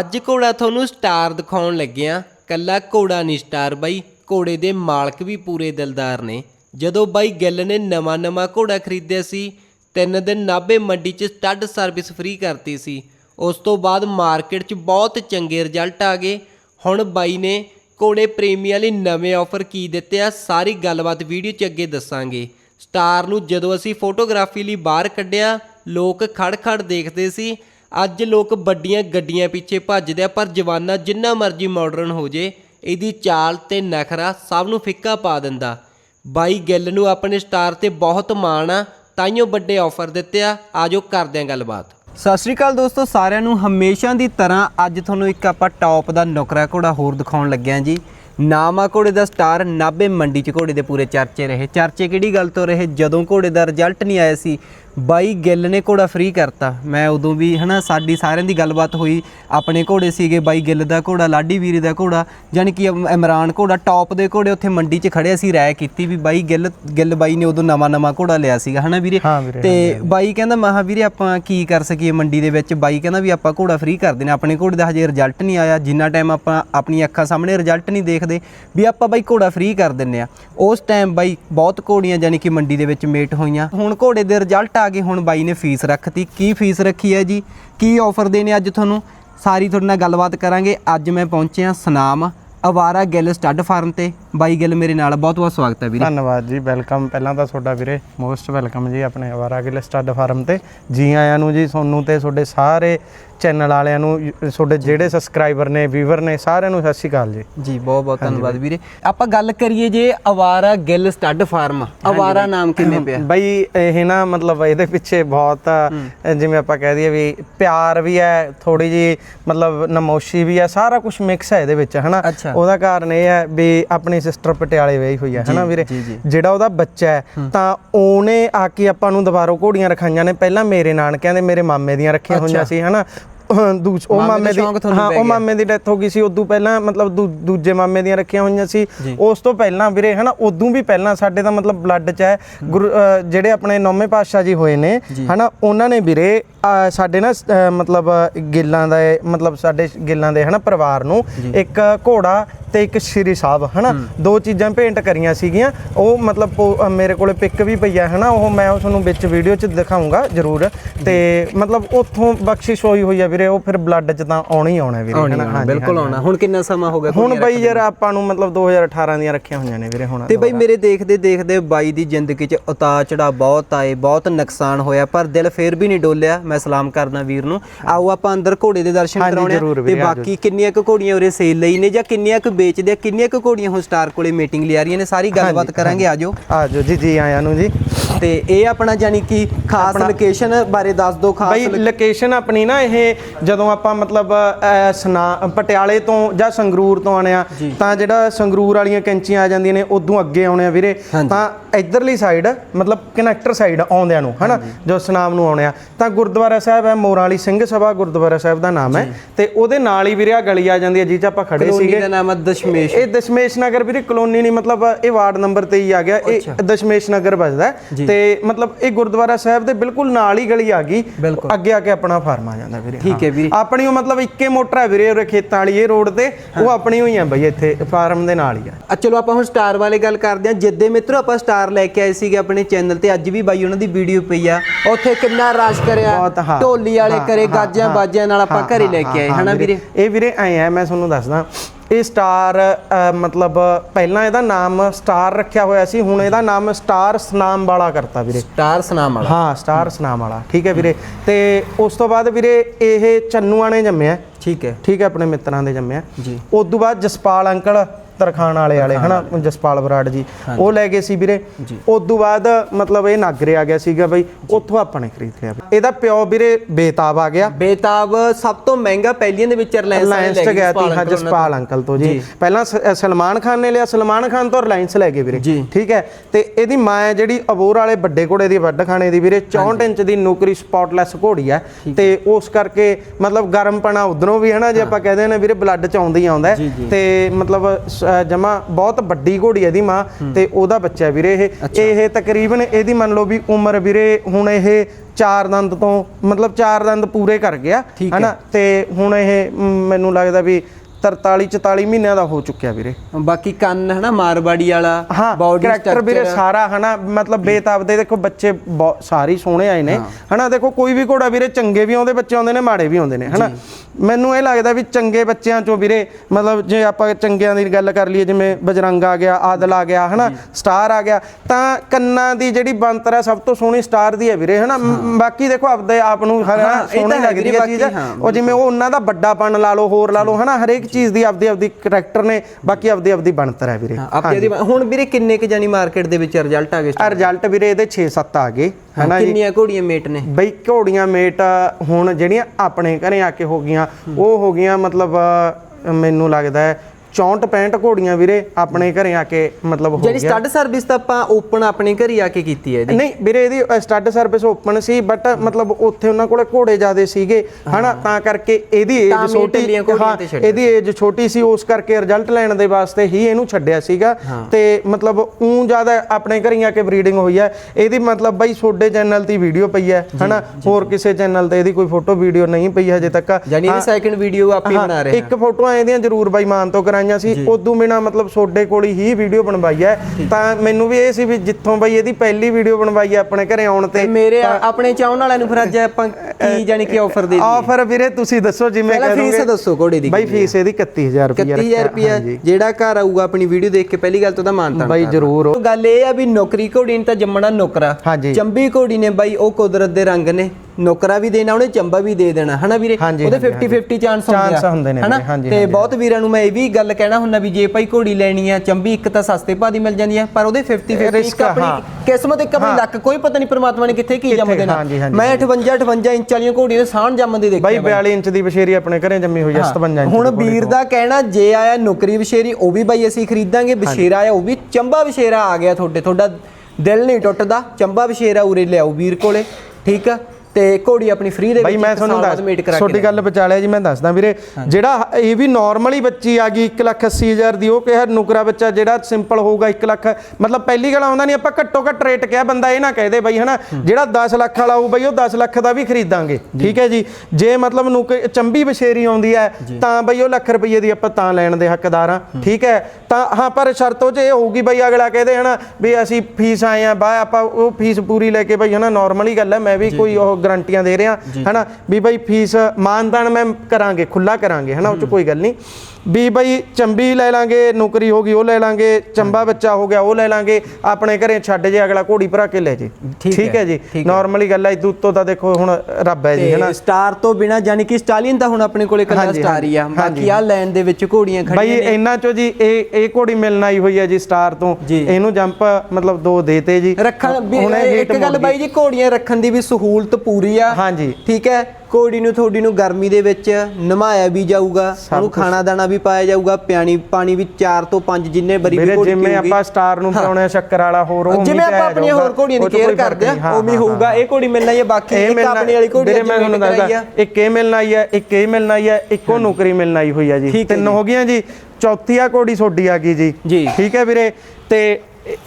ਅੱਜ ਘੋੜਾ ਤੁਹਾਨੂੰ ਸਟਾਰ ਦਿਖਾਉਣ ਲੱਗਿਆ ਕੱਲਾ ਘੋੜਾ ਨਹੀਂ ਸਟਾਰ ਬਾਈ, ਘੋੜੇ ਦੇ ਮਾਲਕ ਵੀ ਪੂਰੇ ਦਿਲਦਾਰ ਨੇ। ਜਦੋਂ ਬਾਈ ਗਿੱਲ ਨੇ ਨਵਾਂ ਨਵਾਂ ਘੋੜਾ ਖਰੀਦਿਆ ਸੀ, ਤਿੰਨ ਦਿਨ ਨਾਭੇ ਮੰਡੀ 'ਚ ਸਟੱਡ ਸਰਵਿਸ ਫ੍ਰੀ ਕਰਤੀ ਸੀ। ਉਸ ਤੋਂ ਬਾਅਦ ਮਾਰਕੀਟ 'ਚ ਬਹੁਤ ਚੰਗੇ ਰਿਜ਼ਲਟ ਆ ਗਏ। ਹੁਣ ਬਾਈ ਨੇ ਘੋੜੇ ਪ੍ਰੇਮੀਆਂ ਲਈ ਨਵੇਂ ਆਫਰ ਕੀ ਦਿੱਤੇ ਆ, ਸਾਰੀ ਗੱਲਬਾਤ ਵੀਡੀਓ 'ਚ ਅੱਗੇ ਦੱਸਾਂਗੇ। ਸਟਾਰ ਨੂੰ ਜਦੋਂ ਅਸੀਂ ਫੋਟੋਗ੍ਰਾਫੀ ਲਈ ਬਾਹਰ ਕੱਢਿਆ, ਲੋਕ ਖੜ-ਖੜ ਦੇਖਦੇ ਸੀ ਅੱਜ ਲੋਕ ਵੱਡੀਆਂ ਗੱਡੀਆਂ ਪਿੱਛੇ ਭੱਜਦੇ ਆ, ਪਰ ਜਵਾਨਾ ਜਿੰਨਾ ਮਰਜ਼ੀ ਮਾਡਰਨ ਹੋ ਜੇ, ਇਹਦੀ ਚਾਲ ਤੇ ਨਖਰਾ ਸਭ ਨੂੰ ਫਿੱਕਾ ਪਾ ਦਿੰਦਾ। ਬਾਈ ਗਿੱਲ ਨੂੰ ਆਪਣੇ ਸਟਾਰ ਤੇ ਬਹੁਤ ਮਾਣ ਆ, ਤਾਈਓ ਵੱਡੇ ਆਫਰ ਦਿੱਤੇ ਆ। ਆਜੋ ਕਰਦੇ ਆ ਗੱਲਬਾਤ। ਸਤਿ ਸ਼੍ਰੀ ਅਕਾਲ ਦੋਸਤੋ, ਸਾਰਿਆਂ ਨੂੰ ਹਮੇਸ਼ਾ ਦੀ ਤਰ੍ਹਾਂ ਅੱਜ ਤੁਹਾਨੂੰ ਇੱਕ ਆਪਾਂ ਟੌਪ ਦਾ ਨੁਕਰਾ ਘੋੜਾ ਹੋਰ ਦਿਖਾਉਣ ਲੱਗਿਆ ਜੀ। ਨਾਮ ਆ ਘੋੜੇ ਦਾ ਸਟਾਰ ਨਾਭੇ ਮੰਡੀ ਚ ਘੋੜੇ ਦੇ ਪੂਰੇ ਚਰਚੇ ਰਹੇ। ਚਰਚੇ ਕਿਹੜੀ ਗੱਲ ਤੋਂ ਰਹੇ? ਜਦੋਂ ਘੋੜੇ ਦਾ ਰਿਜ਼ਲਟ ਨਹੀਂ ਆਇਆ ਸੀ ਬਾਈ ਗਿੱਲ ਨੇ ਘੋੜਾ ਫ੍ਰੀ ਕਰਤਾ। ਮੈਂ ਉਦੋਂ ਵੀ ਹਨਾ ਸਾਡੀ ਸਾਰਿਆਂ ਦੀ ਗੱਲਬਾਤ ਹੋਈ। ਆਪਣੇ ਘੋੜੇ ਸੀਗੇ ਬਾਈ ਗਿੱਲ ਦਾ ਘੋੜਾ ਲਾਡੀ ਵੀਰੇ ਦਾ ਘੋੜਾ ਯਾਨੀ ਕਿ ਇਮ- ਇਮਰਾਨ ਘੋੜਾ ਟੌਪ ਦੇ ਘੋੜੇ ਉੱਥੇ ਮੰਡੀ 'ਚ ਖੜਿਆ ਸੀ ਰਾਇ ਕੀਤੀ ਵੀ ਬਾਈ ਗਿੱਲ ਗਿੱਲ ਬਾਈ ਨੇ ਉਦੋਂ ਨਵਾਂ ਨਵਾਂ ਘੋੜਾ ਲਿਆ ਸੀਗਾ। ਹਨਾ ਵੀਰੇ? ਹਾਂ ਵੀਰੇ, ਤੇ ਬਾਈ ਕਹਿੰਦਾ ਮਹਾ ਵੀਰੇ ਆਪਾਂ ਕੀ ਕਰ ਸਕੀਏ ਮੰਡੀ ਦੇ ਵਿੱਚ? ਬਾਈ ਕਹਿੰਦਾ ਵੀ ਆਪਾਂ ਘੋੜਾ ਫ੍ਰੀ ਕਰ ਦੇਣਾ ਆਪਣੇ ਘੋੜੇ ਦਾ ਹਜੇ ਰਿਜ਼ਲਟ ਨਹੀਂ ਆਇਆ। ਜਿੰਨਾ ਟਾਈਮ ਆਪਾਂ ਆਪਣੀ ਅੱਖਾਂ ਸਾਹਮਣੇ ਰਿਜ਼ਲਟ ਨਹੀਂ ਦੇਖਦੇ ਵੀ ਆਪਾਂ ਬਾਈ ਘੋੜਾ ਫ੍ਰੀ ਕਰ ਦਿੰਨੇ ਆ। ਉਸ ਟਾਈਮ ਬਾਈ ਬਹੁਤ ਘੋੜੀਆਂ ਯਾਨੀ ਕਿ ਮੰਡੀ ਦੇ ਵਿੱਚ ਮੇਟ ਹੋਈਆਂ। ਹੁਣ ਘੋੜੇ ਦੇ ਰਿਜ਼ਲਟ ਆ ਗਏ ਹੁਣ ਬਾਈ ਨੇ ਫੀਸ ਰੱਖਤੀ। ਕੀ ਫੀਸ ਰੱਖੀ ਹੈ ਜੀ? ਕੀ ਆਫਰ ਦੇਣੇ ਅੱਜ ਤੁਹਾਨੂੰ? ਸਾਰੀ ਤੁਹਾਡੇ ਨਾਲ ਗੱਲਬਾਤ ਕਰਾਂਗੇ। ਅੱਜ ਮੈਂ ਪਹੁੰਚਿਆ ਸਨਾਮ ਅਵਾਰਾ ਗਿੱਲ ਸਟੱਡ ਫਾਰਮ ਤੇ। ਬਾਈ ਗਿੱਲ ਮੇਰੇ ਨਾਲ ਬਹੁਤ ਬਹੁਤ ਸਵਾਗਤ ਹੈ ਵੀਰੇ। ਧੰਨਵਾਦ ਜੀ ਵੈਲਕਮ। ਪਹਿਲਾਂ ਤਾਂ ਤੁਹਾਡਾ ਵੀਰੇ ਮੋਸਟ ਵੈਲਕਮ ਜੀ ਆਪਣੇ ਅਵਾਰਾ ਗਿੱਲ ਸਟੱਡ ਫਾਰਮ ਤੇ। ਜੀ ਆਇਆਂ ਨੂੰ ਜੀ ਤੁਹਾਨੂੰ ਤੇ ਤੁਹਾਡੇ ਸਾਰੇ ਚੈਨਲ ਵਾਲਿਆਂ ਨੂੰ ਤੁਹਾਡੇ ਜਿਹੜੇ ਸਬਸਕ੍ਰਾਈਬਰ ਨੇ ਵੀਵਰ ਨੇ ਸਾਰਿਆਂ ਨੂੰ ਸਤਿ ਸ਼੍ਰੀ ਅਕਾਲ ਜੀ। ਜੀ ਬਹੁਤ ਬਹੁਤ ਧੰਨਵਾਦ ਵੀਰੇ। ਆਪਾਂ ਗੱਲ ਕਰੀਏ ਜੇ ਅਵਾਰਾ ਗਿੱਲ ਸਟੱਡ ਫਾਰਮ ਅਵਾਰਾ ਨਾਮ ਕਿਵੇਂ ਪਿਆ? ਬਈ ਇਹ ਨਾ ਮਤਲਬ ਇਹਦੇ ਪਿੱਛੇ ਬਹੁਤ ਜਿਵੇਂ ਆਪਾਂ ਕਹਿ ਦਈਏ ਵੀ ਪਿਆਰ ਵੀ ਹੈ ਥੋੜੀ ਜੀ ਮਤਲਬ ਨਮੋਸ਼ੀ ਵੀ ਹੈ ਸਾਰਾ ਕੁਝ ਮਿਕਸ ਹੈ ਇਹਦੇ ਵਿੱਚ ਹਨਾ। ਉਹਦਾ ਕਾਰਨ ਇਹ ਹੈ ਵੀ ਆਪਣੀ ਸਿਸਟਰ ਪਟਿਆਲੇ ਵਿਆਹੀ ਹੋਈ ਹੈ ਹਨਾ ਵੀਰੇ। ਜਿਹੜਾ ਉਹਦਾ ਬੱਚਾ ਹੈ ਤਾਂ ਉਹਨੇ ਆ ਕੇ ਆਪਾਂ ਨੂੰ ਦੁਬਾਰਾ ਘੋੜੀਆਂ ਰਖਾਈਆਂ ਨੇ। ਪਹਿਲਾਂ ਮੇਰੇ ਨਾਨਕਿਆਂ ਦੇ ਮੇਰੇ ਮਾਮੇ ਦੀਆਂ ਰੱਖੀਆਂ ਹੋਈਆਂ ਸੀ ਹਨਾ? ਦੂਜ ਉਹ ਮਾਮੇ ਦਾ ਦੀ ਹਾਂ ਉਹ। ਮਾਮੇ ਦੀ ਡੈਥ ਹੋ ਗਈ ਸੀ ਉਦੋਂ ਪਹਿਲਾਂ ਮਤਲਬ ਦੂ- ਦੂਜੇ ਮਾਮੇ ਦੀਆਂ ਰੱਖੀਆਂ ਹੋਈਆਂ ਸੀ। ਉਸ ਤੋਂ ਪਹਿਲਾਂ ਵੀਰੇ ਹਨਾ ਉਦੋਂ ਵੀ ਪਹਿਲਾਂ ਸਾਡੇ ਤਾਂ ਮਤਲਬ ਬਲੱਡ ਚ ਹੈ। ਜਿਹੜੇ ਆਪਣੇ ਨੌਵੇਂ ਪਾਤਸ਼ਾਹ ਜੀ ਹੋਏ ਨੇ ਹਨਾ ਉਹਨਾਂ ਨੇ ਵੀਰੇ ਸਾਡੇ ਨਾ ਮਤਲਬ ਗਿੱਲਾਂ ਦਾ ਮਤਲਬ ਸਾਡੇ ਗਿੱਲਾਂ ਦੇ ਹਨਾ ਪਰਿਵਾਰ ਨੂੰ ਇੱਕ ਘੋੜਾ ਤੇ ਇੱਕ ਸ਼੍ਰੀ ਸਾਹਿਬ ਹਨਾ ਦੋ ਚੀਜ਼ਾਂ ਭੇਂਟ ਕਰੀਆਂ ਸੀਗੀਆਂ। ਉਹ ਮਤਲਬ ਮੇਰੇ ਕੋਲੇ ਪਿਕ ਵੀ ਪਈ ਹੈ ਹਨਾ ਉਹ ਮੈਂ ਉਹ ਤੁਹਾਨੂੰ ਵਿੱਚ ਵੀਡੀਓ 'ਚ ਦਿਖਾਉਂਗਾ ਜ਼ਰੂਰ। ਤੇ ਮਤਲਬ ਉੱਥੋਂ ਬਖਸ਼ਿਸ਼ ਹੋਈ ਹੋਈ ਹੈ ਵੀਰੇ ਉਹ ਫਿਰ ਬਲੱਡ 'ਚ ਤਾਂ ਆਉਣਾ ਹੀ ਆਉਣਾ ਵੀਰੇ ਆਉਣੀ ਆਉਣੀ, ਬਿਲਕੁਲ ਆਉਣਾ। ਹੁਣ ਕਿੰਨਾ ਸਮਾਂ ਹੋ ਗਿਆ ਹੁਣ ਬਈ ਯਾਰ ਆਪਾਂ ਨੂੰ ਮਤਲਬ 2018 ਦੀਆਂ ਰੱਖੀਆਂ ਹੋਈਆਂ ਨੇ ਵੀਰੇ ਹੁਣ ਤੇ ਬਈ ਮੇਰੇ ਦੇਖਦੇ ਦੇਖਦੇ ਬਾਈ ਦੀ ਜ਼ਿੰਦਗੀ 'ਚ ਉਤਾਰ ਚੜਾ ਬਹੁਤ ਆਏ ਬਹੁਤ ਨੁਕਸਾਨ ਹੋਇਆ ਪਰ ਦਿਲ ਫੇਰ ਵੀ ਨਹੀਂ ਡੋਲਿਆ। ਮੈਂ ਸਲਾਮ ਕਰਦਾ ਵੀਰ ਨੂੰ। ਆਓ ਆਪਾਂ ਅੰਦਰ ਘੋੜੇ ਦੇ ਦਰਸ਼ਨ ਹਾਂਜੀ, ਕਰਾਉਣੇ ਆ ਜ਼ਰੂਰ ਤੇ ਵੀਰੇ। ਬਾਕੀ ਕਿੰਨੀਆਂ ਕੁ ਘੋੜੀਆਂ ਉਰੇ ਸੇਲ ਲਈ ਨੇ ਜਾਂ ਕਿੰਨੀਆਂ ਕੁ ਵੇਚਦੇ ਆ ਕਿੰਨੀਆਂ ਕੁ ਘੋੜੀਆਂ ਹੁਣ ਸਟਾਰ ਕੋਲੇ ਮੀਟਿੰਗ ਲਈ ਆ ਰਹੀਆਂ ਨੇ ਸਾਰੀ ਗੱਲਬਾਤ ਕਰਾਂਗੇ ਆਜੋ। ਆਜੋ ਜੀ ਜੀ ਆਇਆਂ ਨੂੰ ਜੀ। ਤੇ ਇਹ ਆਪਣਾ ਜਾਨੀ ਕਿ ਖਾਸ ਲੋਕੇਸ਼ਨ ਬਾਰੇ ਦੱਸ ਦਿਓ ਖਾਸ ਬਈ ਲੋਕੇਸ਼ਨ ਆਪਣੀ ਨਾ ਇਹ ਜਦੋਂ ਆਪਾਂ ਮਤਲਬ ਅਹ, ਸਨਾ ਪਟਿਆਲੇ ਤੋਂ ਜਾਂ ਸੰਗਰੂਰ ਤੋਂ ਆਣੇ ਆ ਤਾਂ ਜਿਹੜਾ ਸੰਗਰੂਰ ਵਾਲੀਆਂ ਕੈਂਚੀਆਂ ਆ ਜਾਂਦੀਆਂ ਨੇ ਉਦੋਂ ਅੱਗੇ ਆਉਣੇ ਆ ਵੀਰੇ। ਤਾਂ ਇਧਰਲੀ ਸਾਈਡ ਮਤਲਬ ਕਨੈਕਟਰ ਸਾਈਡ ਆਉਂਦਿਆਂ ਨੂੰ ਹਨਾ? ਜੋ ਸਨਾਮ ਨੂੰ ਆਉਣੇ ਆ। ਤਾਂ ਗੁਰਦੁਆਰਾ ਸਾਹਿਬ ਹੈ ਮੋਰਾਂ ਵਾਲੀ ਸਿੰਘ ਸਭਾ ਗੁਰਦੁਆਰਾ ਸਾਹਿਬ ਦਾ ਨਾਮ ਹੈ। ਤੇ ਉਹਦੇ ਨਾਲ ਹੀ ਵੀਰੇ ਆ ਗਲੀ ਆ ਜਾਂਦੀ ਹੈ ਜਿਹ 'ਚ ਆਪਾਂ ਖੜੇ ਕਲੋਨੀ ਸੀਗੇ। ਦਾ ਨਾਮ ਹੈ ਦਸ਼ਮੇਸ਼। ਇਹ ਦਸ਼ਮੇਸ਼ ਨਗਰ ਵੀਰੇ ਕਲੋਨੀ ਨਹੀਂ ਮਤਲਬ ਇਹ ਵਾਰਡ ਨੰਬਰ ਤੇ ਹੀ ਆ ਗਿਆ। ਇਹ ਦਸ਼ਮੇਸ਼ ਨਗਰ ਵੱਜਦਾ ਹੈ। ਤੇ ਮਤਲਬ ਇਹ ਗੁਰਦੁਆਰਾ ਸਾਹਿਬ ਦੇ ਬਿਲਕੁਲ ਨਾਲ ਹੀ ਗਲੀ ਆ ਗਈ। ਬਿਲਕੁਲ। ਅੱਗੇ ਆ ਕੇ ਆਪਣਾ ਫਾਰਮ ਆ ਜਾਂਦਾ ਵੀਰੇ। ਠੀਕ ਹੈ ਵੀਰੇ। ਆਪਣੀ ਉਹ ਮਤਲਬ ਇੱਕੇ ਮੋਟਰ ਹੈ ਵੀਰੇ ਉਰੇ ਖੇਤਾਂ ਵਾਲੀ ਇਹ ਰੋਡ ਤੇ ਉਹ ਆਪਣੀ ਹੋਈ ਆ ਬਈ ਇੱਥੇ ਫਾਰਮ ਦੇ ਨਾਲ ਹੀ ਆ। ਆ ਚਲੋ ਆਪਾਂ ਹੁਣ ਸਟਾਰ ਵਾਲੇ ਗੱਲ ਕਰਦੇ ਹਾਂ। ਜਿੱਦੇ ਮਿੱਤਰੋ ਆਪਾਂ ਸਟਾਰ ਲੈ ਕੇ ਆਏ ਸੀਗੇ ਆਪਣੇ ਚੈਨਲ ਤੇ। ਅੱਜ ਵੀ ਬਾਈ ਉਹਨਾਂ ਦੀ ਵੀਡੀਓ ਪਈ ਆ। ਉੱਥੇ ਕਿੰਨਾ ਰਸ਼ ਕਰਿਆ। ਢੋਲੀ ਵਾਲੇ ਕਰੇ ਗਾਜਿਆਂ। ਬਾਜਿਆਂ ਨਾਲ ਆਪਾਂ ਘਰੇ ਲੈ ਕੇ ਆਏ ਹਨਾ ਵੀਰੇ? ਇਹ ਵੀਰੇ ਐ ਆ ਮੈਂ ਤੁਹਾਨੂੰ ਦੱਸਦਾ। ਇਹ ਸਟਾਰ ਮਤਲਬ ਪਹਿਲਾਂ ਇਹਦਾ ਨਾਮ ਸਟਾਰ ਰੱਖਿਆ ਹੋਇਆ ਸੀ ਹੁਣ ਇਹਦਾ ਨਾਮ ਸਟਾਰ ਸਨਾਮ ਵਾਲਾ ਕਰਤਾ ਵੀਰੇ। ਸਟਾਰ ਸਨਾਮ ਵਾਲਾ। ਹਾਂ ਸਟਾਰ ਸਨਾਮ ਵਾਲਾ ਠੀਕ ਹੈ ਵੀਰੇ। ਤੇ ਉਸ ਤੋਂ ਬਾਅਦ ਵੀਰੇ ਇਹ ਚੰਨੂਆਂ ਨੇ ਜੰਮਿਆ। ਠੀਕ ਹੈ। ਠੀਕ ਹੈ ਆਪਣੇ ਮਿੱਤਰਾਂ ਦੇ ਜੰਮਿਆ। ਜੀ। ਉਸ ਤੋਂ ਬਾਅਦ ਜਸਪਾਲ ਅੰਕਲ ਤਰਖਾਣ ਵਾਲੇ ਵਾਲੇ ਹਨਾ ਜਸਪਾਲ ਬਰਾੜ ਜੀ। ਉਹ ਲੈ ਗਏ ਸੀ ਵੀਰੇ। ਉਸ ਤੋਂ ਬਾਅਦ ਮਤਲਬ ਇਹ ਨਾਗਰੇ ਆ ਗਿਆ ਸੀਗਾ ਬਈ ਉੱਥੋਂ ਆਪਾਂ ਨੇ ਖਰੀਦ ਲਿਆ ਇਹਦਾ ਪਿਓ ਵੀਰੇ ਬੇਤਾਬ ਆ ਗਿਆ। ਬੇਤਾਬ ਸਭ ਤੋਂ ਮਹਿੰਗਾ ਪਹਿਲੀਆਂ ਦੇ ਵਿੱਚ ਰਿਲਾਇੰਸ ਚ ਗਿਆ ਸੀ ਹਾਂ ਜਸਪਾਲ ਅੰਕਲ ਤੋਂ ਜੀ। ਪਹਿਲਾਂ ਸਲਮਾਨ ਖਾਨ ਨੇ ਲਿਆ ਸਲਮਾਨ ਖਾਨ ਤੋਂ ਰਿਲਾਇੰਸ ਲੈ ਗਏ ਵੀਰੇ। ਠੀਕ ਹੈ? ਤੇ ਇਹਦੀ ਮਾਂ ਜਿਹੜੀ ਅਬੋਰ ਵਾਲੇ ਵੱਡੇ ਘੋੜੇ ਦੀ ਵੱਡ ਖਾਣੇ ਦੀ ਵੀਰੇ। 64 ਇੰਚ ਦੀ ਨੌਕਰੀ ਸਪੌਟਲੈਸ ਘੋੜੀ ਹੈ। ਤੇ ਉਸ ਕਰਕੇ ਮਤਲਬ ਗਰਮਪਣਾ ਉਧਰੋਂ ਵੀ ਹੈ ਨਾ ਜੇ ਆਪਾਂ ਕਹਦੇ ਨੇ ਵੀਰੇ ਬਲੱਡ ਚ ਆਉਂਦਾ ਹੀ ਆਉਂਦਾ। ਤੇ ਮਤਲਬ ਜਮਾ ਬਹੁਤ ਵੱਡੀ ਘੋੜੀ ਹੈ ਇਹਦੀ ਮਾਂ ਤੇ ਉਹਦਾ ਬੱਚਾ ਵੀਰੇ ਇਹ। ਇਹ ਤਕਰੀਬਨ ਇਹਦੀ ਮੰਨ ਲਓ ਵੀ ਉਮਰ ਵੀਰੇ ਹੁਣ ਇਹ ਚਾਰ ਦੰਦ ਤੋਂ ਮਤਲਬ ਚਾਰ ਦੰਦ ਪੂਰੇ ਕਰ ਗਿਆ। ਹਨਾ? ਤੇ ਹੁਣ ਇਹ ਮੈਨੂੰ ਲੱਗਦਾ ਵੀ 43 44 ਮਹੀਨਿਆਂ ਦਾ ਹੋ ਚੁੱਕਿਆ ਵੀਰੇ। ਬਾਕੀ ਕੰਨ ਹਨਾ ਮਾਰਵਾੜੀ ਵਾਲਾ body ਕਰੈਕਟਰ ਵੀਰੇ ਸਾਰਾ ਹਨਾ ਮਤਲਬ ਬੇਤਾਬ ਦੇ ਦੇਖੋ ਬੱਚੇ ਸਾਰੇ ਸੋਹਣੇ ਆਏ ਨੇ। ਹਨਾ ਦੇਖੋ ਕੋਈ ਵੀ ਘੋੜਾ ਵੀਰੇ ਚੰਗੇ ਵੀ ਆਉਂਦੇ ਬੱਚੇ ਆਉਂਦੇ ਨੇ ਮਾੜੇ ਵੀ ਆਉਂਦੇ ਨੇ ਹਨਾ। ਮੈਨੂੰ ਇਹ ਲੱਗਦਾ ਵੀ ਚੰਗੇ ਬੱਚਿਆਂ ਚੋਂ ਵੀਰੇ ਮਤਲਬ ਜੇ ਆਪਾਂ ਚੰਗਿਆਂ ਦੀ ਗੱਲ ਕਰ ਲਈਏ ਜਿਵੇਂ ਬਜਰੰਗ ਆ ਗਿਆ ਆਦਲ ਆ ਗਿਆ ਹਨਾ ਸਟਾਰ ਆ ਗਿਆ ਤਾਂ ਕੰਨਾਂ ਦੀ ਜਿਹੜੀ ਬੰਤਰ ਹੈ ਸਭ ਤੋਂ ਸੋਹਣੀ ਸਟਾਰ ਦੀ ਹੈ ਵੀਰੇ ਹਨਾ। ਬਾਕੀ ਦੇਖੋ ਆਪਦੇ ਆਪ ਨੂੰ ਹਨਾ ਸੋਹਣੀ ਲੱਗਦੀ ਹੈ ਚੀਜ਼। ਉਹ ਜਿਵੇਂ ਉਹ ਉਹਨਾਂ ਦਾ ਵੱਡਾਪਨ ਲਾ ਲਓ ਹੋਰ ਲਾ ਲਓ ਹਨਾ ਹਰੇਕ ਚੀਜ਼ ਦੀ ਆਪਦੀ ਆਪਦੀ ਕਰੈਕਟਰ ਨੇ ਬਾਕੀ ਆਪਦੀ ਆਪਦੀ ਬਣਤਰ ਹੈ ਵੀਰੇ। ਹਾਂ, ਆਪੇ ਦੀ ਹੁਣ ਵੀਰੇ ਕਿੰਨੇ ਕ ਜਾਨੀ ਮਾਰਕੀਟ ਦੇ ਵਿੱਚ ਰਿਜ਼ਲਟ ਆ ਗਏ ਰਿਜ਼ਲਟ ਵੀਰੇ ਇਹਦੇ 6-7 ਆ ਗਏ ਹਨਾ ਜੀ? ਕਿੰਨੀਆਂ ਘੋੜੀਆਂ ਮੇਟ ਨੇ? ਬਈ ਘੋੜੀਆਂ ਮੇਟ ਹੁਣ ਜਿਹੜੀਆਂ ਆਪਣੇ ਘਰੇ ਆ ਕੇ ਹੋ ਗਈਆਂ ਉਹ ਹੋ ਗਈਆਂ ਮਤਲਬ ਮੈਨੂੰ ਲੱਗਦਾ ਹੈ 64 65 ਘੋੜੀਆਂ ਵੀਰੇ ਆਪਣੇ ਘਰੇ ਆ ਕੇ ਮਤਲਬ ਹੋ ਜਿਹੜੀ ਗਿਆ। ਸਟੱਡ ਸਰਵਿਸ ਤਾਂ ਆਪਾਂ ਓਪਨ ਆਪਣੇ ਘਰ ਆ ਕੇ ਕੀਤੀ ਹੈ ਇਹਦੀ ਨਹੀਂ ਵੀਰੇ ਇਹਦੀ ਸਟੱਡ ਸਰਵਿਸ ਓਪਨ ਸੀ ਬਟ ਮਤਲਬ ਉੱਥੇ ਉਹਨਾਂ ਕੋਲੇ ਘੋੜੇ ਜ਼ਿਆਦੇ ਸੀਗੇ ਹਨਾ? ਤਾਂ ਕਰਕੇ ਇਹਦੀ ਤਾਂ ਏਜ ਛੋਟੀ ਘੋੜੀਆਂ ਤੇ ਛੱਡਿਆ ਇਹਦੀ ਏਜ ਛੋਟੀ ਸੀ ਉਸ ਕਰਕੇ ਰਿਜ਼ਲਟ ਲੈਣ ਦੇ ਵਾਸਤੇ ਹੀ ਇਹਨੂੰ ਛੱਡਿਆ ਸੀਗਾ। ਤੇ ਮਤਲਬ ਉਂ ਜ਼ਿਆਦਾ ਆਪਣੇ ਘਰੇ ਆ ਕੇ ਬਰੀਡਿੰਗ ਹੋਈ ਹੈ। ਇਹਦੀ ਮਤਲਬ ਬਾਈ ਤੁਹਾਡੇ ਚੈਨਲ ਤੇ ਵੀਡੀਓ ਪਈ ਹੈ ਹਨਾ? ਹੋਰ ਕਿਸੇ ਚੈਨਲ ਤੇ ਇਹਦੀ ਕੋਈ ਫੋਟੋ ਵੀਡੀਓ ਨਹੀਂ ਪਈ ਹਜੇ ਤੱਕ। ਜਾਨੀ ਇਹ ਸੈਕਿੰਡ ਵੀਡੀਓ ਆਪੇ ਹਾਂ, ਬਣਾ ਰਹੇ। ਹਾਂ ਇੱਕ ਫੋਟੋਆਂ ਇਹਦੀਆਂ ਜ਼ਰੂਰ ਬਾਈ ਮਾਨ ਤੋਂ ਕਰਾਈਆਂ ਸੀ ਉਦੋਂ ਬਿਨਾ ਮਤਲਬ ਸੋਡੇ ਕੋਲ ਹੀ ਵੀਡੀਓ ਬਣਵਾਈ ਹੈ। ਤਾਂ ਮੈਨੂੰ ਵੀ ਇਹ ਸੀ ਵੀ ਜਿੱਥੋਂ ਬਾਈ ਇਹਦੀ ਪਹਿਲੀ ਵੀਡੀਓ ਬਣਵਾਈ ਹੈ ਆਪਣੇ ਘਰੇ ਆਉਣ ਤੇ ਤੇ ਮੇਰੇ ਆਪਣੇ ਚਾਹਣ ਵਾਲਿਆਂ ਨੂੰ ਫਿਰ ਅੱਜ ਆਪਾਂ ਕੀ ਜਾਨੀ ਕਿ ਆਫਰ ਦੇ ਦਈਏ? ਆਫਰ ਵੀਰੇ ਤੁਸੀਂ ਦੱਸੋ ਜਿਵੇਂ ਕਹਿ ਫੀਸ ਦੱਸੋ ਘੋੜੇ ਦੀ ਬਾਈ ਫੀਸ ਇਹਦੀ 31000 ਰੁਪਏ 31000 ਰੁਪਿਆ ਜਿਹੜਾ ਘਰ ਆਊਗਾ ਆਪਣੀ ਵੀਡੀਓ ਦੇਖ ਕੇ ਪਹਿਲੀ ਗੱਲ ਤਾਂ ਉਹਦਾ ਮਾਨਤਾ ਬਾਈ ਜ਼ਰੂਰ। ਗੱਲ ਇਹ ਆ ਵੀ ਨੌਕਰੀ ਘੋੜੀ ਨੇ ਤਾਂ ਜੰਮਣਾ ਨੌਕਰਾ। ਚੰਬੀ ਘੋੜੀ ਨੇ ਬਾਈ ਉਹ ਕੁਦਰਤ ਦੇ ਰੰਗ ਨੇ। ਨੌਕਰਾ ਵੀ ਦੇਣਾ ਉਹਨੇ ਚੰਬਾ ਵੀ ਦੇ ਦੇਣਾ ਹਨਾ ਵੀਰੇ? ਉਹਦੇ ਹਾਂਜੀ, 50 50 ਚਾਂਸ ਹੁੰਦੇ ਆ। ਹਨਾ? ਤੇ। ਬਹੁਤ ਵੀਰਾਂ ਨੂੰ ਮੈਂ ਇਹ ਵੀ ਗੱਲ ਕਹਿਣਾ ਹੁੰਦਾ ਵੀ ਜੇ ਭਾਈ ਘੋੜੀ ਲੈਣੀ ਆ ਚੰਬੀ ਇੱਕ ਤਾਂ ਸਸਤੇ ਭਾਅ ਦੀ ਮਿਲ ਜਾਂਦੀ ਆ ਪਰ ਉਹਦੇ 50 50 Risk, ਇੱਕ ਆਪਣੀ। ਕਿਸਮਤ ਇੱਕ ਆਪਣੀ। ਲੱਕ ਕੋਈ ਪਤਾ ਨਹੀਂ ਪ੍ਰਮਾਤਮਾ ਨੇ ਕਿੱਥੇ ਕੀ ਜੰਮ ਦੇਣਾ। ਮੈਂ 58 58 ਇੰਚ ਵਾਲੀਆਂ ਘੋੜੀਆਂ ਦੇ ਸਾਹਣ ਜੰਮਦੇ ਦੇਖੇ ਬਾਈ 42 ਇੰਚ ਦੀ ਬਸ਼ੇਰੀ ਆਪਣੇ ਘਰੇ ਜੰਮੀ ਹੋਈ ਹੈ। 57 ਇੰਚ ਹੁਣ ਵੀਰ। ਦਾ ਕਹਿਣਾ ਜੇ ਆਇਆ ਨੌਕਰੀ ਵਿਸ਼ੇਰੀ ਉਹ ਵੀ ਬਾਈ ਅਸੀਂ ਖਰੀਦਾਂਗੇ ਵਿਸ਼ੇਰਾ ਆਇਆ ਉਹ ਵੀ ਚੰਬਾ ਵਿਸ਼ੇਰਾ ਆ ਗਿਆ ਤੁਹਾਡੇ ਤੁਹਾਡਾ ਦਿਲ ਨਹੀਂ ਟੁੱਟਦਾ ਚੰਬਾ ਵਿਸ਼ੇਰਾ ਉਰੇ ਲਿਆਓ ਵੀਰ ਕੋਲੇ ਠੀਕ ਆ? ਤੇ ਘੋੜੀ ਆਪਣੀ ਫ੍ਰੀ ਦੇ ਵਿੱਚ ਮੈਂ ਤੁਹਾਨੂੰ ਦੱਸ ਮੇਟ ਕਰਾ ਛੋਟੀ ਕੇ ਗੱਲ ਵਿਚਾਲਿਆ ਜੀ ਮੈਂ ਦੱਸਦਾ ਵੀਰੇ। ਜਿਹੜਾ ਇਹ ਵੀ ਨਾਰਮਲੀ ਬੱਚੀ ਆ ਗਈ 1 ਲੱਖ 80 ਹਜ਼ਾਰ ਦੀ ਉਹ ਕਿਹਾ ਨੁਕਰਾ ਬੱਚਾ ਜਿਹੜਾ ਸਿੰਪਲ ਹੋਊਗਾ 1 ਲੱਖ। ਮਤਲਬ ਪਹਿਲੀ ਗੱਲ ਆਉਂਦਾ ਨਹੀਂ ਆਪਾਂ ਘੱਟੋ ਘੱਟ ਰੇਟ ਕਿਹਾ ਬੰਦਾ ਇਹ ਨਾ ਕਹਦੇ ਬਈ ਹਨਾ? ਜਿਹੜਾ 10 ਲੱਖ ਵਾਲਾ ਹੋਊ ਬਈ ਉਹ 10 ਲੱਖ ਦਾ ਵੀ ਖਰੀਦਾਂਗੇ ਠੀਕ ਹੈ ਜੀ? ਜੇ ਮਤਲਬ ਨੁਕ ਚੰਬੀ ਬਸ਼ੇਰੀ ਆਉਂਦੀ ਹੈ ਤਾਂ ਬਈ ਉਹ ਲੱਖ ਰੁਪਏ ਦੀ ਆਪਾਂ ਤਾਂ ਲੈਣ ਦੇ ਹੱਕਦਾਰ ਆ ਠੀਕ ਹੈ? ਤਾਂ ਹਾਂ ਪਰ ਸ਼ਰਤ ਉਹ 'ਚ ਇਹ ਹੋਊਗੀ ਬਈ ਅਗਲਾ ਕਹਦੇ ਹਨਾ ਵੀ ਅਸੀਂ ਫੀਸ ਆਏ ਆ ਬਾ ਆਪਾਂ ਉਹ ਫੀਸ ਪੂਰੀ ਲੈ ਕੇ ਬਈ ਹਨਾ ਨਾਰਮਲੀ ਗੱਲ ਹੈ ਮੈਂ ਵੀ ਕੋਈ ਉਹ ਗਰੰਟੀਆਂ ਦੇ ਰਿਹਾ ਹਨਾ? ਵੀ ਬਈ ਫੀਸ ਮਾਨਦਾਨ ਮੈਂ ਕਰਾਂਗੇ ਖੁੱਲਾ ਕਰਾਂਗੇ ਹਨਾ? ਉਹ 'ਚ ਕੋਈ ਗੱਲ ਨਹੀਂ। ਵੀ ਬਈ ਚੰਬੀ ਲੈ ਲਾਂਗੇ ਨੌਕਰੀ ਹੋ ਗਈ ਉਹ ਲੈ ਲਾਂਗੇ ਚੰਬਾ ਬੱਚਾ ਹੋ ਗਿਆ ਉਹ ਲੈ ਲਾਂਗੇ ਆਪਣੇ ਘਰੇ ਛੱਡ ਜੇ ਅਗਲਾ ਘੋੜੀ ਭਰਾ ਕੇ ਲੈ ਜੇ। ਠੀਕ ਹੈ, ਜੀ। ਨਾਰਮਲੀ ਗੱਲ ਹੈ ਇਦੋਂ ਉੱਤੋਂ ਤਾਂ ਦੇਖੋ ਹੁਣ ਰੱਬ ਹੈ ਜੀ ਹਨਾ? ਤੇ ਸਟਾਰ ਤੋਂ ਬਿਨਾ ਜਾਨੀ ਕਿ ਸਟਾਲੀਅਨ ਤਾਂ ਹੁਣ ਆਪਣੇ ਕੋਲੇ ਕੱਲਾ ਸਟਾਰ ਹੀ ਆ। ਬਾਕੀ ਆ ਲਾਈਨ ਦੇ ਵਿੱਚ ਘੋੜੀਆਂ ਬਾਈ ਖੜੀਆਂ ਨੇ। ਇਹਨਾਂ ਚੋਂ ਜੀ ਇਹ ਇਹ ਘੋੜੀ ਮਿਲਣ ਆਈ ਹੋਈ ਹੈ ਜੀ ਸਟਾਰ ਤੋਂ। ਇਹਨੂੰ ਜੰਪ ਮਤਲਬ ਦੋ ਦੇਤੇ ਜੀ। ਰੱਖਣ ਇੱਕ ਗੱਲ ਬਾਈ ਜੀ ਘੋੜੀਆਂ ਰੱਖਣ ਦੀ ਵੀ ਸਹੂਲਤ ਪੂਰੀ ਆ। ਹਾਂਜੀ। ਠੀਕ ਹੈ? ਘੋੜੀ ਨੂੰ ਤੁਹਾਡੀ ਨੂੰ ਗਰਮੀ ਦੇ ਵਿੱਚ ਨਮਾਇਆ ਵੀ ਜਾਊਗਾ ਉਹਨੂੰ ਖਾਣਾ ਦਾਣਾ ਵੀ ਪਾਇਆ ਜਾਊਗਾ ਪਿਆਣੀ ਪਾਣੀ ਵੀ 4 ਤੋਂ 5 ਜਿੰਨੇ ਬਰੀ ਵੀ ਘੋੜੀ ਜਿਵੇਂ। ਆਪਾਂ ਸਟਾਰ ਨੂੰ ਪਿਆਉਣੇ ਆ ਸ਼ੱਕਰ ਵਾਲਾ ਹੋਰ ਉਹ ਜਿਵੇਂ ਆਪਾਂ ਆਪਣੀਆਂ ਹੋਰ ਘੋੜੀਆਂ ਦੀ ਕੇਅਰ ਕਰਦੇ ਆ ਉਹ ਵੀ ਹੋਊਗਾ ਇਹ ਘੋੜੀ ਮਿਲਣਾ ਹੀ ਆ ਬਾਕੀ ਇਹ ਇੱਕ ਮਿਲਣਾ ਆਪਣੀ ਵਾਲੀ ਘੋੜੀ ਮੈਂ ਤੁਹਾਨੂੰ ਦੱਸਦਾ ਇੱਕ ਇਹ ਮਿਲਣਾ ਹੀ ਹੈ ਇੱਕ ਇਹ ਮਿਲਣਾ ਹੀ ਹੈ ਇੱਕੋ ਨੌਕਰੀ ਮਿਲਣਾ ਹੀ ਹੋਈ ਹੈ ਜੀ। ਤਿੰਨ ਹੋ ਗਈਆਂ ਜੀ। ਚੌਥੀ ਆ ਘੋੜੀ ਛੋਡੀ ਆ ਗਈ ਜੀ। ਠੀਕ ਹੈ ਵੀਰੇ ਤੇ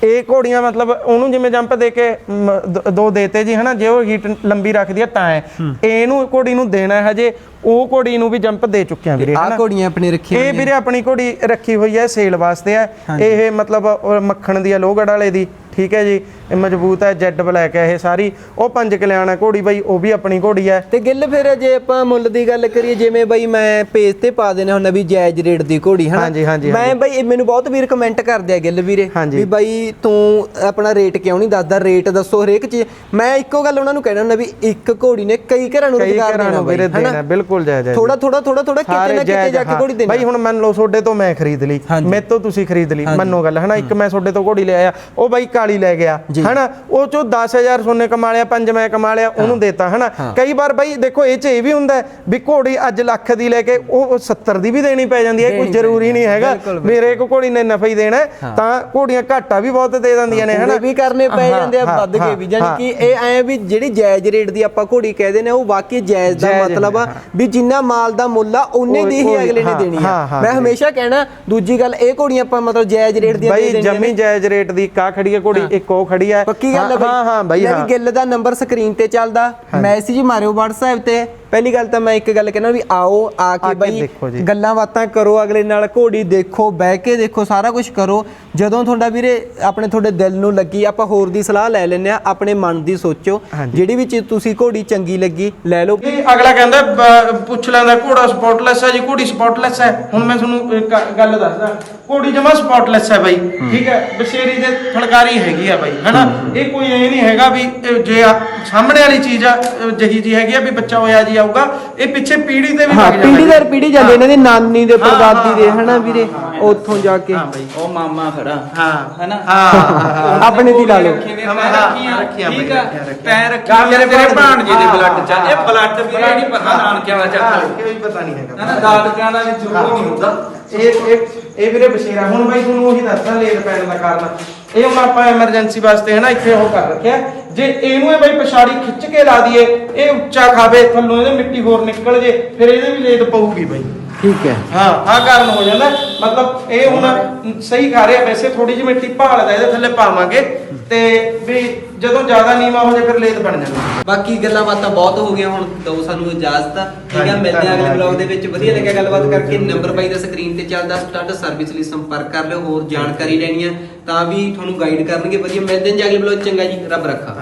ਇਹ ਘੋੜੀਆਂ ਮਤਲਬ ਉਹਨੂੰ ਜਿਵੇਂ ਜੰਪ ਦੇ ਕੇ ਮ, ਦ- ਦੋ ਦੇਤੇ ਜੀ ਹਨਾ? ਜੇ ਉਹ ਹੀਟ ਲੰਬੀ ਰੱਖਦੀ ਹੈ ਤਾਂ ਹੈ। ਇਹਨੂੰ ਘੋੜੀ ਨੂੰ ਦੇਣਾ ਹੈ ਹਜੇ ਉਹ ਘੋੜੀ ਨੂੰ ਵੀ ਜੰਪ ਦੇ ਚੁੱਕਿਆ ਵੀਰੇ ਆ ਹਨਾ? ਘੋੜੀਆਂ ਆਪਣੀ ਰੱਖੀਆਂ ਇਹ ਵੀਰੇ ਆਪਣੀ ਘੋੜੀ ਰੱਖੀ ਹੋਈ ਹੈ ਸੇਲ ਵਾਸਤੇ ਹੈ। ਇਹ ਮਤਲਬ ਉਹ ਮੱਖਣ ਦੀ ਹੈ ਲੋਹਗੜ ਵਾਲੇ ਦੀ। ਠੀਕ ਹੈ ਜੀ ਇਹ ਮਜ਼ਬੂਤ ਹੈ ਜੈਡ ਬਲੈਕ ਹੈ ਇਹ ਸਾਰੀ। ਉਹ ਪੰਜ ਕਲਿਆਣਾ ਘੋੜੀ ਬਾਈ ਉਹ ਵੀ ਆਪਣੀ ਘੋੜੀ ਹੈ। ਤੇ ਗਿੱਲ ਫਿਰ ਜੇ ਆਪਾਂ ਮੁੱਲ ਦੀ ਗੱਲ ਕਰੀਏ ਜਿਵੇਂ ਬਈ ਮੈਂ ਪੇਜ ਤੇ ਪਾ ਦੇਣਾ ਹੁੰਦਾ ਵੀ ਜਾਇਜ਼ ਰੇਟ ਦੀ ਘੋੜੀ ਹਨਾ? ਹਾਂਜੀ, ਹਾਂਜੀ, ਮੈਂ ਬਈ ਇਹ ਮੈਨੂੰ ਬਹੁਤ ਵੀਰ ਕਮੈਂਟ ਕਰਦੇ ਆ ਗਿੱਲ ਵੀਰੇ। ਵੀ ਬਈ ਤੂੰ ਆਪਣਾ ਰੇਟ ਕਿਉਂ ਨਹੀਂ ਦੱਸਦਾ? ਰੇਟ ਦੱਸੋ ਹਰੇਕ ਚੀਜ਼ ਮੈਂ ਇੱਕੋ ਗੱਲ ਉਹਨਾਂ ਨੂੰ ਕਹਿਣਾ ਹੁੰਦਾ ਵੀ ਇੱਕ ਘੋੜੀ ਨੇ ਕਈ ਘਰਾਂ ਨੂੰ ਰੁਜ਼ਗਾਰ ਦੇਣਾ ਵੀਰੇ ਦੇਣਾ ਬਿਲਕੁਲ ਜਾਇਜ਼ ਹੈ। ਥੋੜਾ ਥੋੜਾ ਥੋੜਾ ਥੋੜਾ ਕਿਤੇ ਨਾ ਕਿਤੇ ਜਾ ਕੇ। ਘੋੜੀ ਦੇਣਾ। ਬਾਈ ਹੁਣ ਮੰਨ ਲਓ ਤੁਹਾਡੇ ਤੋਂ ਮੈਂ ਖਰੀਦ ਲਈ। ਮੇਰੇ ਤੋਂ ਤੁਸੀਂ ਖਰੀਦ ਲਈ। ਮੰਨੋ ਗੱਲ ਹਨਾ? ਇੱਕ ਮੈਂ ਤੁਹਾਡੇ ਤੋਂ ਘੋੜੀ ਲਿਆਇਆ ਉਹ ਬਾਈ ਕਾਲੀ 45 ਲੈ ਗਿਆ ਹਨਾ? ਉਹ ਚੋਂ 10000 ਸੋਨੇ ਕਮਾ ਲਿਆ ਪੰਜ ਮੈਂ ਕਮਾ ਲਿਆ ਉਹਨੂੰ ਦੇਤਾ ਹਨਾ? ਕਈ ਵਾਰ ਬਾਈ ਦੇਖੋ ਇਹ ਚ ਇਹ ਵੀ ਹੁੰਦਾ ਵੀ ਘੋੜੀ ਅੱਜ ਲੱਖ ਦੀ ਲੈ ਕੇ ਉਹ 70 ਦੀ ਵੀ ਦੇਣੀ ਪੈ ਜਾਂਦੀ ਹੈ ਕੋਈ ਜ਼ਰੂਰੀ ਨਹੀਂ ਹੈਗਾ। ਮੇਰੇ ਕੋ ਘੋੜੀ ਨੇ ਨਫਾ ਹੀ ਦੇਣਾ ਤਾਂ ਘੋੜੀਆਂ ਘਾਟਾ ਵੀ ਬਹੁਤ ਦੇ ਦਿੰਦੀਆਂ ਨੇ ਹਨਾ? ਵੀ ਕਰਨੇ ਪੈ ਜਾਂਦੇ ਆ ਵੱਧ ਕੇ ਵੀ। ਜਾਨੀ। ਕਿ ਇਹ ਐ ਵੀ ਜਿਹੜੀ ਜਾਇਜ਼ ਰੇਟ ਦੀ ਆਪਾਂ ਘੋੜੀ ਕਹਦੇ ਨੇ ਉਹ ਵਾਕਈ ਜਾਇਜ਼ ਦਾ ਮਤਲਬ ਆ ਵੀ ਜਿੰਨਾ ਮਾਲ ਦਾ ਮੁੱਲ ਆ ਉਹਨੇ ਉਹ- ਦੀ ਹੀ ਅਗਲੇ ਨੇ ਦੇਣੀ ਆ। ਮੈਂ। ਹਮੇਸ਼ਾ ਕਹਿਣਾ ਦੂਜੀ ਗੱਲ ਇਹ ਘੋੜੀਆਂ ਆਪਾਂ ਮਤਲਬ ਜਾਇਜ਼ ਰੇਟ ਦੀਆਂ ਦੇ ਬਾਈ ਦੇਣੀਆਂ ਜਮੀ ਜਾਇਜ਼ ਰੇਟ ਦੀ ਕਾ ਖੜੀ ਹੈ ਘੋੜੀ ਇੱਕ ਉਹ ਖੜੀ ਹੈ। ਪੱਕੀ ਗੱਲ ਹੈ ਹਾਂ, ਬਾਈ? ਹਾਂ ਗਿੱਲ ਦਾ ਨੰਬਰ ਸਕਰੀਨ ਤੇ ਚੱਲਦਾ। ਮੈਸੇਜ ਮਾਰਿਓ WhatsApp ਤੇ। ਪਹਿਲੀ ਗੱਲ ਤਾਂ ਮੈਂ ਇੱਕ ਗੱਲ ਕਹਿਣਾ ਵੀ ਆਓ ਆ ਕੇ ਬਾਈ ਦੇਖੋ ਜੀ। ਗੱਲਾਂ ਬਾਤਾਂ ਕਰੋ ਅਗਲੇ ਨਾਲ ਘੋੜੀ ਦੇਖੋ ਬਹਿ ਕੇ ਦੇਖੋ ਸਾਰਾ ਕੁਝ ਕਰੋ। ਜਦੋਂ ਤੁਹਾਡਾ ਵੀਰੇ ਆਪਣੇ ਤੁਹਾਡੇ ਦਿਲ ਨੂੰ ਲੱਗੀ ਆਪਾਂ ਹੋਰ ਦੀ ਸਲਾਹ ਲੈ ਲੈਂਦੇ ਆ ਆਪਣੇ ਮਨ ਦੀ ਸੋਚੋ। ਜਿਹੜੀ ਵੀ ਚੀਜ਼ ਤੁਸੀਂ ਘੋੜੀ ਚੰਗੀ ਲੱਗੀ ਲੈ ਲਓ। ਇਹ ਅਗਲਾ ਕਹਿੰਦਾ ਪੁੱਛ ਲੈਂਦਾ ਘੋੜਾ ਸਪੌਟਲੈਸ ਹੈ ਜੀ? ਘੋੜੀ ਸਪੌਟਲੈਸ ਹੈ? ਹੁਣ ਮੈਂ ਤੁਹਾਨੂੰ ਇੱਕ ਗੱਲ ਦੱਸਦਾ। ਘੋੜੀ ਜਮਾ ਸਪੌਟਲੈਸ ਹੈ ਬਾਈ। ਠੀਕ ਹੈ? ਬਸ਼ੇਰੀ ਦੇ ਫਲਕਾਰੀ ਹੈਗੀ ਆ ਬਾਈ ਹਨਾ? ਇਹ ਕੋਈ ਇਹ ਨਹੀਂ ਹੈਗਾ ਵੀ ਇਹ ਜੇ ਆ ਸਾਹਮਣੇ ਵਾਲੀ ਚੀਜ਼ ਆ ਜਹੀ ਜੀ ਹੈਗੀ ਆ ਵੀ ਬੱਚਾ ਹੋਇਆ ਜੀ ਆਊਗਾ ਇਹ ਪਿੱਛੇ ਪੀੜੀ ਤੇ ਵੀ ਹਾਂ ਲੱਗ ਜਾਂਦਾ ਪੀੜੀ ਦਰ ਪੀੜੀ ਜਾਂਦੇ ਇਹਨਾਂ ਦੀ ਨਾਨੀ ਦੇ ਪਰਦਾਦੀ ਦੇ ਹਨਾ ਵੀਰੇ? ਉੱਥੋਂ ਜਾ ਕੇ। ਹਾਂ ਬਾਈ ਉਹ ਮਾਮਾ ਖੜਾ। ਹਾਂ। ਹੈਨਾ? ਹਾਂ। ਹਾਂ ਆਪਣੇ ਦੀ ਲਾ ਲਓ। ਹਾਂ, ਹਾਂ, ਰੱਖੀਆਂ ਠੀਕ ਬਾਈ, ਆ। ਰੱਖੀਆਂ, ਰੱਖੀਆਂ। ਤੈਂ ਰੱਖੀ ਆ ਮੇਰੇ ਤੇਰੇ ਭਾਣਜੇ- ਭਾਣਜੇ ਦੇ ਹਾਂ, ਬਲੱਡ ਚ ਆ। ਇਹ ਹਾਂ। ਬਲੱਡ ਵੀਰੇ ਨਹੀਂ ਪਤਾ ਨਾਨਕਿਆਂ ਦਾ ਚੱਕਰ ਕੋਈ ਪਤਾ ਨਹੀਂ ਹੈਗਾ। ਹੈਨਾ ਦਾਦਕਿਆਂ ਦਾ ਵਿੱਚ ਉਹ ਨਹੀਂ ਹੁੰਦਾ। ਇਹ ਇਹ ਇਹ ਵੀਰੇ ਬਸ਼ੇਰਾ ਹੁਣ ਬਾਈ ਤੁਹਾਨੂੰ ਉਹੀ ਦੱਸਦਾ ਲੇਟ ਪੈਣ ਦਾ ਕਾਰਨ। ਇਹ ਹੁਣ ਆਪਾਂ ਐਮਰਜੈਂਸੀ ਵਾਸਤੇ ਹੈ ਨਾ ਇੱਥੇ ਉਹ ਕਰ ਰੱਖਿਆ। ਜੇ ਇਹਨੂੰ ਇਹ ਬਾਈ ਪਛਾੜੀ ਖਿੱਚ ਕੇ ਲਾ ਦਈਏ ਇਹ ਉੱਚਾ ਖਾਵੇ ਥੱਲੋਂ ਇਹਦੇ ਮਿੱਟੀ ਹੋਰ ਨਿਕਲ ਜੇ ਫਿਰ ਇਹਦੇ ਵੀ ਲੇਟ ਪਊਗੀ ਬਾਈ। ਠੀਕ ਹੈ। ਹਾਂ ਆ ਕਾਰਨ ਹੋ ਜਾਂਦਾ। ਮਤਲਬ ਇਹ ਹੁਣ ਸਹੀ ਖਾ ਰਿਹਾ ਵੈਸੇ ਥੋੜੀ ਜਿਹੀ ਮਿੱਟੀ ਭਾਲਦਾ ਇਹਦੇ ਥੱਲੇ ਪਾਵਾਂਗੇ। ਤੇ ਵੀ ਜਦੋਂ ਜ਼ਿਆਦਾ ਨੀਵਾ ਹੋ ਜਾਏ ਫਿਰ ਲੇਟ ਬਣ ਜਾਂਦਾ ਬਾਕੀ ਗੱਲਾਂ ਬਾਤਾਂ ਬਹੁਤ ਹੋ ਗਈਆਂ ਹੁਣ ਦੋ ਸਾਨੂੰ ਇਜਾਜ਼ਤ ਆ। ਠੀਕ ਆ ਮਿਲਦੇ ਆ ਅਗਲੇ ਬਲੌਗ। ਦੇ ਵਿੱਚ। ਵਧੀਆ ਲੱਗਿਆ ਗੱਲਬਾਤ ਕਰਕੇ। ਨੰਬਰ ਬਾਈ ਦਾ ਸਕਰੀਨ ਤੇ ਚੱਲਦਾ ਸਟੱਡ ਸਰਵਿਸ ਲਈ ਸੰਪਰਕ ਕਰ ਲਿਓ ਹੋਰ ਜਾਣਕਾਰੀ ਲੈਣੀ ਆ। ਤਾਂ ਵੀ ਤੁਹਾਨੂੰ ਗਾਈਡ ਕਰਨਗੇ। ਵਧੀਆ ਮਿਲਦੇ ਹਾਂ ਜੀ ਅਗਲੇ ਬਲੌਗ ਚੰਗਾ ਜੀ ਰੱਬ ਰੱਖਾ।